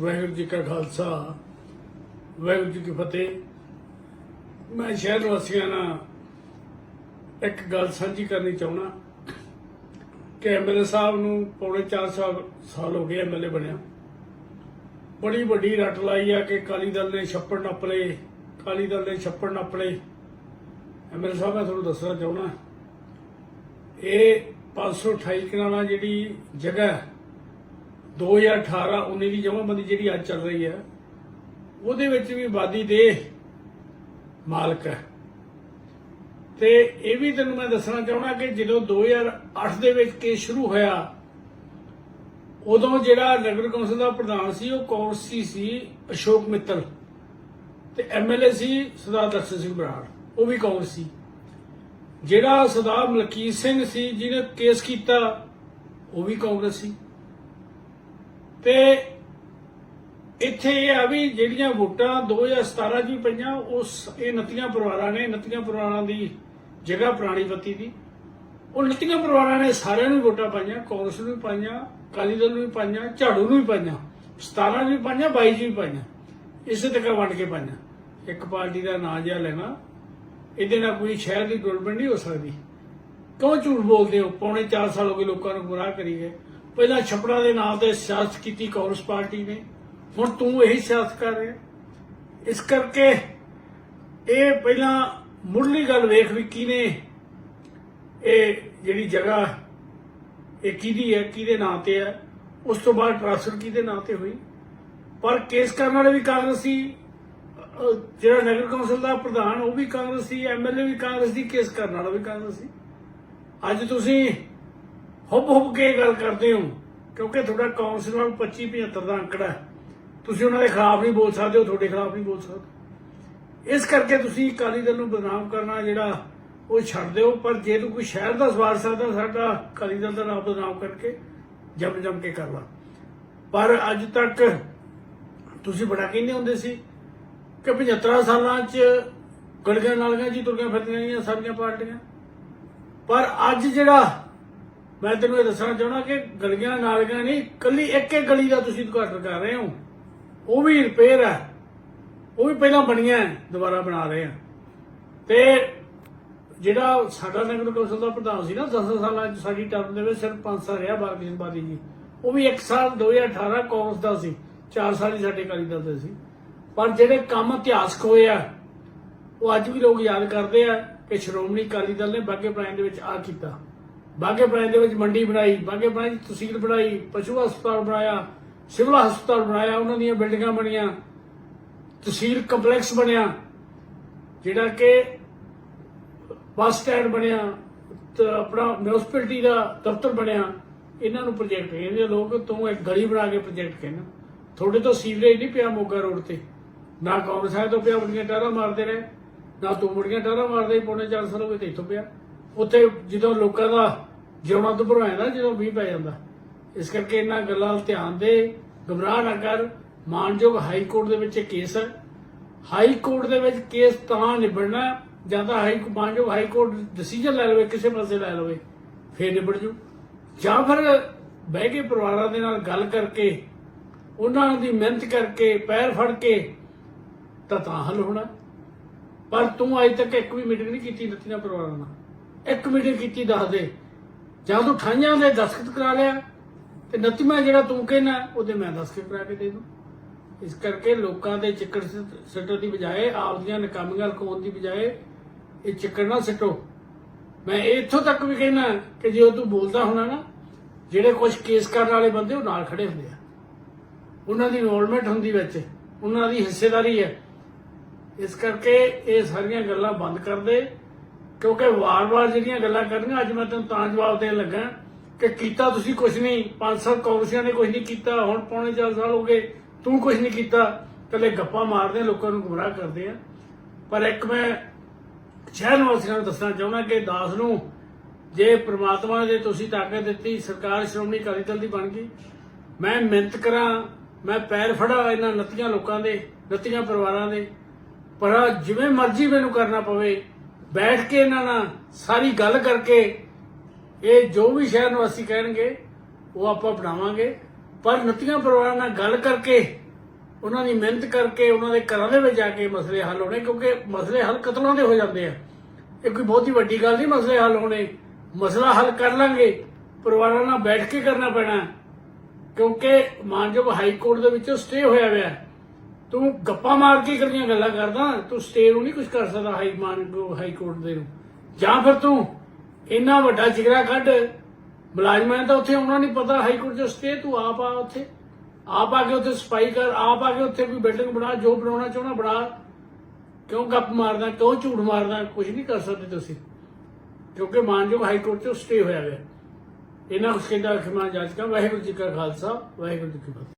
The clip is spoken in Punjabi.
ਵਾਹਿਗੁਰੂ ਜੀ ਕਾ ਖਾਲਸਾ, ਵਾਹਿਗੁਰੂ ਜੀ ਕੀ ਫਤਿਹ। ਮੈਂ ਸ਼ਹਿਰ ਵਾਸੀਆਂ ਨਾਲ ਇੱਕ ਗੱਲ ਸਾਂਝੀ ਕਰਨੀ ਚਾਹੁੰਦਾ ਕਿ ਐਮਐਲਏ ਸਾਹਿਬ ਨੂੰ ਪੌਣੇ 4 ਸਾਲ ਸਾਲ ਹੋ ਗਏ ਐਮਐਲਏ ਬਣਿਆ। ਬੜੀ ਵੱਡੀ ਰੱਟ ਲਾਈ ਆ ਕਿ ਕਾਲੀ ਦਲ ਨੇ ਛੱਪੜ ਨੱਪ ਲਏ ਕਾਲੀ ਦਲ ਨੇ ਛੱਪੜ ਨੱਪ ਲਏ ਐਮਐਲਏ ਸਾਹਿਬ, ਮੈਂ ਤੁਹਾਨੂੰ ਦੱਸਣਾ ਚਾਹੁੰਦਾ, ਇਹ 528 ਕਨਾਲਾ ਜਿਹੜੀ ਜਗ੍ਹਾ ਹੈ, 2018 19 ਦੀ ਜਮ੍ਹਾਂਬੰਦੀ ਜਿਹੜੀ ਅੱਜ ਚੱਲ ਰਹੀ ਹੈ ਉਹਦੇ ਵਿੱਚ ਵੀ ਵਾਦੀ ਦੇ ਮਾਲਕ ਹੈ। ਤੇ ਇਹ ਵੀ ਤੈਨੂੰ ਮੈਂ ਦੱਸਣਾ ਚਾਹੁੰਦਾ ਕਿ ਜਦੋਂ 2008 ਦੇ ਵਿੱਚ ਕੇਸ ਸ਼ੁਰੂ ਹੋਇਆ ਉਦੋਂ ਜਿਹੜਾ ਨਗਰ ਕੌਂਸਲ ਦਾ ਪ੍ਰਧਾਨ ਸੀ ਉਹ ਕਾਂਗਰਸੀ ਸੀ ਅਸ਼ੋਕ ਮਿੱਤਲ। ਤੇ ਐਮਐਲਏ ਸੀ ਸਰਦਾਰ ਦਰਸ਼ਨ ਸਿੰਘ ਬਰਾੜ ਉਹ ਵੀ ਕਾਂਗਰਸੀ ਜਿਹੜਾ ਸਰਦਾਰ ਮਲਕੀਤ ਸਿੰਘ ਸੀ ਜਿਹਨੇ ਕੇਸ ਕੀਤਾ ਉਹ ਵੀ ਕਾਂਗਰਸੀ ਤੇ ਇੱਥੇ ਇਹ ਆ ਵੀ ਜਿਹੜੀਆਂ ਵੋਟਾਂ 2017 ਚ ਵੀ ਪਈਆਂ, ਉਸ ਇਹ ਨਤੀਆਂ ਪਰਿਵਾਰਾਂ ਨੇ, ਨਤੀਆਂ ਪਰਿਵਾਰਾਂ ਦੀ ਜਗ੍ਹਾ ਪੁਰਾਣੀ ਬੱਤੀ ਦੀ। ਉਹ ਨਤੀਆਂ ਪਰਿਵਾਰਾਂ ਨੇ ਸਾਰਿਆਂ ਨੂੰ ਵੋਟਾਂ ਪਾਈਆਂ, ਕਾਂਗਰਸ ਨੂੰ ਵੀ ਪਾਈਆਂ, ਅਕਾਲੀ ਦਲ ਨੂੰ ਵੀ ਪਾਈਆਂ, ਝਾੜੂ ਨੂੰ ਵੀ ਪਾਈਆਂ 17 ਨੂੰ ਵੀ ਪਾਈਆਂ 22 ਚ ਵੀ ਪਾਈਆਂ, ਇਸੇ ਤਰ੍ਹਾਂ ਵੰਡ ਕੇ ਪਾਈਆਂ। ਇੱਕ ਪਾਰਟੀ ਦਾ ਨਾਂ ਜਿਹਾ ਲੈਣਾ, ਇਹਦੇ ਨਾਲ ਕੋਈ ਸ਼ਹਿਰ ਦੀ ਡਿਵੈਲਪਮੈਂਟ ਨਹੀਂ ਹੋ ਸਕਦੀ। ਕਿਉਂ ਝੂਠ ਬੋਲਦੇ ਹੋ? ਪੌਣੇ 4 ਸਾਲ ਹੋ ਗਏ ਲੋਕਾਂ ਨੂੰ ਗੁੰਮਰਾਹ ਕਰੀ ਗਏ ਪਹਿਲਾਂ ਛਪੜਾ ਦੇ ਨਾਂ ਤੇ ਸਿਆਸਤ ਕੀਤੀ ਕਾਂਗਰਸ ਪਾਰਟੀ ਨੇ। ਹੁਣ ਤੂੰ ਇਹੀ ਸਿਆਸਤ ਕਰ ਰਿਹਾ। ਇਸ ਕਰਕੇ ਇਹ ਪਹਿਲਾਂ ਮੁੱਢਲੀ ਗੱਲ ਵੇਖ ਵੀ ਕਿਹਨੇ ਇਹ ਜਿਹੜੀ ਜਗ੍ਹਾ ਇਹ ਕਿਹਦੀ ਹੈ, ਕਿਹਦੇ ਨਾਂ ਤੇ ਹੈ। ਉਸ ਤੋਂ ਬਾਅਦ ਟ੍ਰਾਂਸਫਰ ਕਿਹਦੇ ਨਾਂ ਤੇ ਹੋਈ। ਪਰ ਕੇਸ ਕਰਨ ਵਾਲੇ ਵੀ ਕਾਂਗਰਸੀ ਅਹ ਜਿਹੜਾ ਨਗਰ ਕੌਂਸਲ ਦਾ ਪ੍ਰਧਾਨ, ਉਹ ਵੀ ਕਾਂਗਰਸੀ ਐਮਐਲਏ ਵੀ ਕਾਂਗਰਸੀ ਕੇਸ ਕਰਨ ਵਾਲਾ ਵੀ ਕਾਂਗਰਸੀ ਅੱਜ ਤੁਸੀਂ ਹੁੱਬ ਹੁੱਬ ਕੇ ਗੱਲ ਕਰਦੇ ਹੋ, ਕਿਉਂਕਿ ਤੁਹਾਡਾ ਕਾਉਂਸਲ ਨਾਲ 25 75 ਦਾ ਅੰਕੜਾ ਤੁਸੀਂ ਉਹਨਾਂ ਦੇ ਖਿਲਾਫ ਨਹੀਂ ਬੋਲ ਸਕਦੇ ਹੋ ਤੁਹਾਡੇ ਖਿਲਾਫ ਨਹੀਂ ਬੋਲ ਸਕਦੇ। ਇਸ ਕਰਕੇ ਤੁਸੀਂ ਅਕਾਲੀ ਦਲ ਨੂੰ ਬਦਨਾਮ ਕਰਨਾ ਜਿਹੜਾ, ਉਹ ਛੱਡ ਦਿਓ, ਪਰ ਜੇ ਤੂੰ ਕੋਈ ਸ਼ਹਿਰ ਦਾ ਸਵਾਰ ਸਕਦਾ, ਸਾਡਾ ਅਕਾਲੀ ਦਲ ਦਾ ਨਾਮ ਬਦਨਾਮ ਕਰਕੇ ਜਮ ਜਮ ਕੇ ਕਰ ਲਾ। ਪਰ ਅੱਜ ਤੱਕ ਤੁਸੀਂ ਬੜਾ ਕਹਿੰਦੇ ਹੁੰਦੇ ਸੀ ਕਿ 75 ਸਾਲਾਂ 'ਚ ਗੜੀਆਂ ਨਾਲੀਆਂ ਜੀ ਤੁਰਗੀਆਂ ਫਿਰਦੀਆਂ ਰਹੀਆਂ ਸਾਰੀਆਂ ਪਾਰਟੀਆਂ। ਪਰ ਅੱਜ ਜਿਹੜਾ ਮੈਂ ਤੈਨੂੰ ਇਹ ਦੱਸਣਾ ਚਾਹੁੰਦਾ ਕਿ ਗਲੀਆਂ ਨਾਲੀਆਂ ਨਹੀਂ ਕੱਲੀ ਇੱਕ ਇੱਕ ਗਲੀ ਦਾ ਤੁਸੀਂ ਉਦਘਾਟਨ ਕਰ ਰਹੇ ਹੋ। ਉਹ ਵੀ ਰਿਪੇਅਰ ਹੈ। ਉਹ ਵੀ ਪਹਿਲਾਂ ਬਣੀਆਂ ਦੁਬਾਰਾ ਬਣਾ ਰਹੇ ਆ ਤੇ ਜਿਹੜਾ ਸਾਡਾ ਨਗਰ ਕੌਂਸਲ ਦਾ ਪ੍ਰਧਾਨ ਸੀ ਨਾ 10 ਸਾਲਾਂ ਚ ਸਾਡੀ ਟਰਮ ਦੇ ਵਿੱਚ ਸਿਰਫ 5 ਸਾਲ ਰਿਹਾ ਬਾਲਕ ਸਿੰਘ ਬਾਦੀ ਜੀ। ਉਹ ਵੀ 1 ਸਾਲ 2018 ਕਾਂਗਰਸ ਦਾ ਸੀ 4 ਸਾਲ ਹੀ ਸਾਡੇ ਅਕਾਲੀ ਦਲ ਦੇ ਸੀ। ਪਰ ਜਿਹੜੇ ਕੰਮ ਇਤਿਹਾਸਕ ਹੋਏ ਆ, ਉਹ ਅੱਜ ਵੀ ਲੋਕ ਯਾਦ ਕਰਦੇ ਆ ਕਿ ਸ਼੍ਰੋਮਣੀ ਅਕਾਲੀ ਦਲ ਨੇ ਬਾਗੇ ਪ੍ਰਾਇਣ ਦੇ ਵਿੱਚ ਆ ਕੀਤਾ। ਬਾਗੇ ਪ੍ਰਾਇਣ ਦੇ ਵਿੱਚ ਮੰਡੀ ਬਣਾਈ, ਬਾਗੇ ਪ੍ਰਾਇਣ ਦੀ ਤਹਿਸੀਲ ਬਣਾਈ, ਪਸ਼ੂ ਹਸਪਤਾਲ ਬਣਾਇਆ, ਸਿਵਲ ਹਸਪਤਾਲ ਬਣਾਇਆ, ਉਹਨਾਂ ਦੀਆਂ ਬਿਲਡਿੰਗਾਂ ਬਣੀਆਂ, ਤਹਿਸੀਲ ਕੰਪਲੈਕਸ ਬਣਿਆ, ਜਿਹੜਾ ਕਿ ਬੱਸ ਸਟੈਂਡ ਬਣਿਆ, ਤੇ ਆਪਣਾ ਮਿਊਨਿਸਪੈਲਿਟੀ ਦਾ ਦਫ਼ਤਰ ਬਣਿਆ, ਇਹਨਾਂ ਨੂੰ ਪ੍ਰੋਜੈਕਟ ਕਹਿੰਦੇ ਲੋਕ ਤੂੰ ਇੱਕ ਗਲੀ ਬਣਾ ਕੇ ਪ੍ਰੋਜੈਕਟ ਕਹਿੰਦਾ। ਤੁਹਾਡੇ ਤੋਂ ਸੀਵਰੇਜ ਨਹੀਂ ਪਿਆ ਮੋਗਾ ਰੋਡ ਤੇ, ਨਾ ਕਾਂਗਰਸ ਆਇਆ ਤੋਂ ਪਿਆ ਮੁੰਡੀਆਂ ਟਾਰਾ ਮਾਰਦੇ ਰਹੇ, ਨਾ ਤੂੰ ਮੁੰਡੀਆਂ ਟਾਰਾ ਮਾਰਦੇ, ਪੌਣੇ 4 ਸਾਲ ਹੋ ਗਏ ਤੇ ਇੱਥੋਂ ਪਿਆ। ਉੱਥੇ ਜਦੋਂ ਲੋਕਾਂ ਦਾ ਜਿਉਣਾ ਤੋਂ ਭਰਾਇਆ ਨਾ, ਜਦੋਂ ਵੀ ਪੈ ਜਾਂਦਾ। ਇਸ ਕਰਕੇ ਇਹਨਾਂ ਗੱਲਾਂ ਵੱਲ ਧਿਆਨ ਦੇ ਘਬਰਾਹ ਨਾ ਕਰ। ਮਾਨਯੋਗ ਹਾਈ ਕੋਰਟ ਦੇ ਵਿੱਚ ਇਹ ਕੇਸ ਹੈ। ਹਾਈ ਕੋਰਟ ਦੇ ਵਿੱਚ ਕੇਸ ਤਾਂ ਨਿਬੜਨਾ, ਜਾਂ ਤਾਂ ਹਾਈ ਮਾਨਯੋਗ ਹਾਈ ਕੋਰਟ ਡਿਸੀਜਨ ਲੈ ਲਵੇ, ਕਿਸੇ ਪਾਸੇ ਲੈ ਲਵੇ, ਫੇਰ ਨਿਬੜ ਜੂ। ਜਾਂ ਫਿਰ ਬਹਿ ਕੇ ਪਰਿਵਾਰਾਂ ਦੇ ਨਾਲ ਗੱਲ ਕਰਕੇ, ਉਹਨਾਂ ਦੀ ਮਿਹਨਤ ਕਰਕੇ, ਪੈਰ ਫੜ ਕੇ, ਤਾਂ ਤਾਂ ਹੱਲ ਹੋਣਾ। ਪਰ ਤੂੰ ਅਜੇ ਤੱਕ ਇੱਕ ਵੀ ਮੀਟਿੰਗ ਨਹੀਂ ਕੀਤੀ ਨਤੀਆਂ ਪਰਿਵਾਰਾਂ ਨਾਲ। ਇੱਕ ਮੀਟਿੰਗ ਕੀਤੀ ਦੱਸ ਦੇ। ਜਾਂ ਤੂੰ ਠਾਈਆਂ ਦੇ ਦਸਖਤ ਕਰਾ ਲਿਆ, ਤੇ ਨਤੀਮਾ ਜਿਹੜਾ ਤੂੰ ਕਹਿਣਾ, ਉਹਦੇ ਮੈਂ ਦਸਖਤ ਕਰਾ ਕੇ ਦੇ ਦੂੰ। ਇਸ ਕਰਕੇ ਲੋਕਾਂ ਦੇ ਚਿੱਕੜ ਸਿੱਟਣ ਦੀ ਬਜਾਏ, ਆਪਦੀਆਂ ਨਕਾਮੀਆਂ ਲਕਾਉਣ ਦੀ ਬਜਾਏ, ਇਹ ਚਿੱਕੜ ਨਾ ਸਿੱਟੋ। ਮੈਂ ਇੱਥੋਂ ਤੱਕ ਵੀ ਕਹਿਣਾ ਕਿ ਜੇ ਉਹ ਤੂੰ ਬੋਲਦਾ ਹੋਣਾ ਨਾ, ਜਿਹੜੇ ਕੁਝ ਕੇਸ ਕਰਨ ਵਾਲੇ ਬੰਦੇ ਉਹ ਨਾਲ ਖੜੇ ਹੁੰਦੇ ਆ। ਉਹਨਾਂ ਦੀ ਇਨਵੋਲਵਮੈਂਟ ਹੁੰਦੀ ਵਿੱਚ, ਉਹਨਾਂ ਦੀ ਹਿੱਸੇਦਾਰੀ ਹੈ। ਇਸ ਕਰਕੇ ਇਹ ਸਾਰੀਆਂ ਗੱਲਾਂ ਬੰਦ ਕਰ ਦੇ। ਕਿਉਂਕਿ ਵਾਰ-ਵਾਰ ਜਿਹੜੀਆਂ ਗੱਲਾਂ ਕਰਨੀਆਂ, ਅੱਜ ਮੈਂ ਤੈਨੂੰ ਤਾਂ ਜਵਾਬ ਦੇਣ ਲੱਗਾ ਕਿ ਕੀਤਾ ਤੁਸੀਂ ਕੁਝ ਨਹੀਂ। ਪੰਜ ਸਾਲ ਕਾਂਗਰਸੀਆਂ ਨੇ ਕੁਝ ਨਹੀਂ ਕੀਤਾ, ਹੁਣ ਪੌਣੇ 4 ਸਾਲ ਹੋ ਗਏ, ਤੂੰ ਕੁਝ ਨਹੀਂ ਕੀਤਾ। ਕੱਲੇ ਗੱਪਾਂ ਮਾਰਦੇ ਲੋਕਾਂ ਨੂੰ ਗੁੰਮਰਾਹ ਕਰਦੇ ਆ। ਪਰ ਇੱਕ ਮੈਂ ਸ਼ਹਿਰ ਵਾਸੀਆਂ ਨੂੰ ਦੱਸਣਾ ਚਾਹੁੰਦਾ ਕਿ ਦਾਸ ਨੂੰ ਜੇ ਪ੍ਰਮਾਤਮਾ ਨੇ ਤੁਸੀਂ ਤਾਕਤ ਦਿੱਤੀ, ਸਰਕਾਰ ਸ਼੍ਰੋਮਣੀ ਅਕਾਲੀ ਦਲ ਦੀ ਬਣ ਗਈ। ਮੈਂ ਮਿਹਨਤ ਕਰਾਂ, ਮੈਂ ਪੈਰ ਫੜਾ ਇਹਨਾਂ ਨਤੀਆਂ ਲੋਕਾਂ ਦੇ, ਨਤੀਆਂ ਪਰਿਵਾਰਾਂ ਦੇ। ਪਰ ਜਿਵੇਂ ਮਰਜ਼ੀ ਮੈਨੂੰ ਕਰਨਾ ਪਵੇ ਬੈਠ ਕੇ ਇਹਨਾਂ ਨਾਲ ਸਾਰੀ ਗੱਲ ਕਰਕੇ ਇਹ ਜੋ ਵੀ ਸ਼ਹਿਰ ਨਿਵਾਸੀ ਕਹਿਣਗੇ, ਉਹ ਆਪਾਂ ਬਣਾਵਾਂਗੇ। ਪਰ ਨਤੀਆਂ ਪਰਿਵਾਰਾਂ ਨਾਲ ਗੱਲ ਕਰਕੇ, ਉਹਨਾਂ ਦੀ ਮਿਹਨਤ ਕਰਕੇ, ਉਹਨਾਂ ਦੇ ਘਰਾਂ ਦੇ ਵਿੱਚ ਜਾ ਕੇ ਮਸਲੇ ਹੱਲ ਹੋਣੇ, ਕਿਉਂਕਿ ਮਸਲੇ ਹੱਲ ਕਤਲਾਂ ਦੇ ਹੋ ਜਾਂਦੇ ਆ। ਇਹ ਕੋਈ ਬਹੁਤੀ ਵੱਡੀ ਗੱਲ ਨਹੀਂ, ਮਸਲੇ ਹੱਲ ਹੋਣੇ। ਮਸਲਾ ਹੱਲ ਕਰ ਲਾਂਗੇ। ਪਰਿਵਾਰਾਂ ਨਾਲ ਬੈਠ ਕੇ ਕਰਨਾ ਪੈਣਾ। ਕਿਉਂਕਿ ਮਾਨਯੋਗ ਹਾਈ ਕੋਰਟ ਦੇ ਵਿੱਚੋਂ ਸਟੇ ਹੋਇਆ ਹੋਇਆ। ਹੈ। ਤੂੰ ਗੱਪਾਂ ਮਾਰ ਕੇ ਕਰੀਆਂ ਗੱਲਾਂ ਕਰਦਾ, ਤੂੰ ਸਟੇ ਨੂੰ ਨਹੀਂ ਕੁਝ ਕਰ ਸਕਦਾ ਹਾਈ ਮਾਨਯੋਗ ਹਾਈ ਕੋਰਟ ਦੇ ਨੂੰ। ਜਾਂ ਫਿਰ ਤੂੰ ਇੰਨਾ ਵੱਡਾ ਜਿਗਰਾ ਕੱਢ, ਮੁਲਾਜ਼ਮਾਂ ਤਾਂ ਉੱਥੇ ਆਉਣਾ ਨਹੀਂ ਪਤਾ ਹਾਈ ਕੋਰਟ 'ਚ ਸਟੇ ਤੂੰ ਆਪ ਆ ਉੱਥੇ। ਆਪ ਆ ਕੇ ਉੱਥੇ ਸਫ਼ਾਈ ਕਰ, ਆਪ ਆ ਕੇ ਉੱਥੇ ਕੋਈ ਬਿਲਡਿੰਗ ਬਣਾ, ਜੋ ਬਣਾਉਣਾ ਚਾਹਣਾ ਬਣਾ। ਕਿਉਂ ਗੱਪ ਮਾਰਦਾ, ਕਿਉਂ ਝੂਠ ਮਾਰਦਾ ਕੁਝ ਨਹੀਂ ਕਰ ਸਕਦੇ ਤੁਸੀਂ। ਕਿਉਂਕਿ ਮਾਨਯੋਗ ਹਾਈ ਕੋਰਟ 'ਚ ਸਟੇ ਹੋਇਆ ਹੋਇਆ। ਇਹਨਾਂ ਕੁਛ ਕਹਿੰਦਾ, ਖਿਮਾ ਜਾਂਚ ਕਾ ਵਾਹਿਗੁਰੂ ਜੀ ਕਾ ਖਾਲਸਾ, ਵਾਹਿਗੁਰੂ ਜੀ ਕੀ ਫਤਿਹ।